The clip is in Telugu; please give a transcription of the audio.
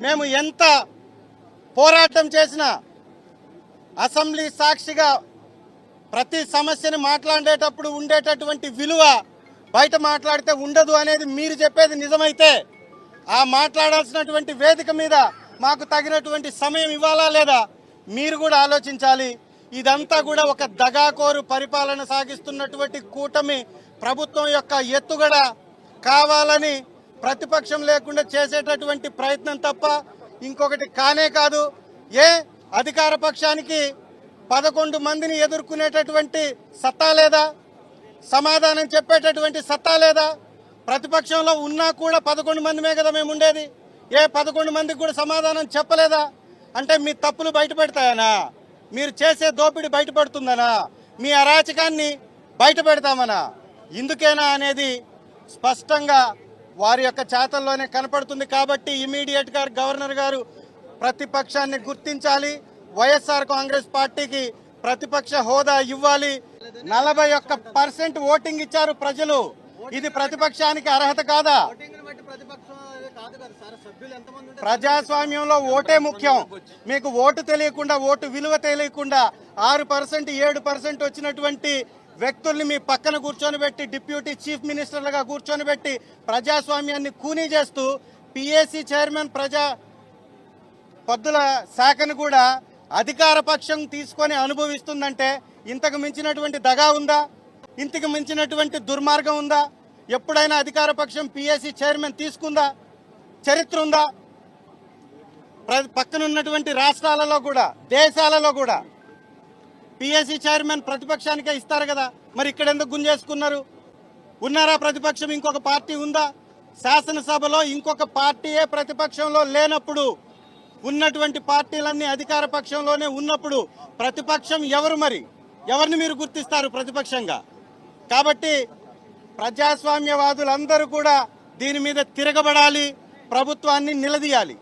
మేము ఎంత పోరాటం చేసినా అసెంబ్లీ సాక్షిగా ప్రతి సమస్యని మాట్లాడేటప్పుడు ఉండేటటువంటి విలువ బయట మాట్లాడితే ఉండదు అనేది మీరు చెప్పేది నిజమైతే ఆ మాట్లాడాల్సినటువంటి వేదిక మీద మాకు తగినటువంటి సమయం ఇవ్వాలా లేదా మీరు కూడా ఆలోచించాలి. ఇదంతా కూడా ఒక దగాకోరు పరిపాలన సాగిస్తున్నటువంటి కూటమి ప్రభుత్వం యొక్క ఎత్తుగడ కావాలని ప్రతిపక్షం లేకుండా చేసేటటువంటి ప్రయత్నం తప్ప ఇంకొకటి కానే కాదు. ఏ అధికార పక్షానికి పదకొండు మందిని ఎదుర్కొనేటటువంటి సత్తా లేదా? సమాధానం చెప్పేటటువంటి సత్తా లేదా? ప్రతిపక్షంలో ఉన్నా కూడా పదకొండు మందిమే కదా మేము ఉండేది. ఏ పదకొండు మందికి కూడా సమాధానం చెప్పలేదా? అంటే మీ తప్పులు బయటపెడతాయనా? మీరు చేసే దోపిడీ బయటపడుతుందనా? మీ అరాచకాన్ని బయటపెడతామనా? ఇందుకేనా అనేది స్పష్టంగా వారి యొక్క చేతల్లోనే కనపడుతుంది కాబట్టి ఇమీడియట్గా గవర్నర్ గారు ప్రతిపక్షాన్ని గుర్తించాలి. వైఎస్ఆర్ కాంగ్రెస్ పార్టీకి ప్రతిపక్ష హోదా ఇవ్వాలి. నలభై ఒక్క పర్సెంట్ ఓటింగ్ ఇచ్చారు ప్రజలు. ఇది ప్రతిపక్షానికి అర్హత కాదా? ప్రజాస్వామ్యంలో ఓటే ముఖ్యం. మీకు ఓటు తెలియకుండా ఓటు విలువ తెలియకుండా ఆరు పర్సెంట్ ఏడు పర్సెంట్ వచ్చినటువంటి వ్యక్తుల్ని మీ పక్కన కూర్చొని పెట్టి డిప్యూటీ చీఫ్ మినిస్టర్లుగా కూర్చొని పెట్టి ప్రజాస్వామ్యాన్ని కూనీ చేస్తూ పిఏసీ చైర్మన్ ప్రజా పద్దుల శాఖను కూడా అధికార పక్షం తీసుకొని అనుభవిస్తుందంటే ఇంతకు మించినటువంటి దగా ఉందా? ఇంతకు మించినటువంటి దుర్మార్గం ఉందా? ఎప్పుడైనా అధికార పక్షం పిఎస్సి చైర్మన్ తీసుకుందా? చరిత్ర ఉందా? ప్ర- పక్కనున్నటువంటి రాష్ట్రాలలో కూడా దేశాలలో కూడా పిఎస్సి చైర్మన్ ప్రతిపక్షానికే ఇస్తారు కదా. మరి ఇక్కడ ఎందుకు గుంజేసుకున్నారు? ఉన్నారా ప్రతిపక్షం? ఇంకొక పార్టీ ఉందా? శాసనసభలో ఇంకొక పార్టీయే ప్రతిపక్షంలో లేనప్పుడు ఉన్నటువంటి పార్టీలన్నీ అధికార పక్షంలోనే ఉన్నప్పుడు ప్రతిపక్షం ఎవరు మరి? ఎవరిని మీరు గుర్తిస్తారు ప్రతిపక్షంగా? కాబట్టి ప్రజాస్వామ్యవాదులందరూ కూడా దీని మీద తిరగబడాలి ప్రభుత్వాన్ని నిలదీయాలి.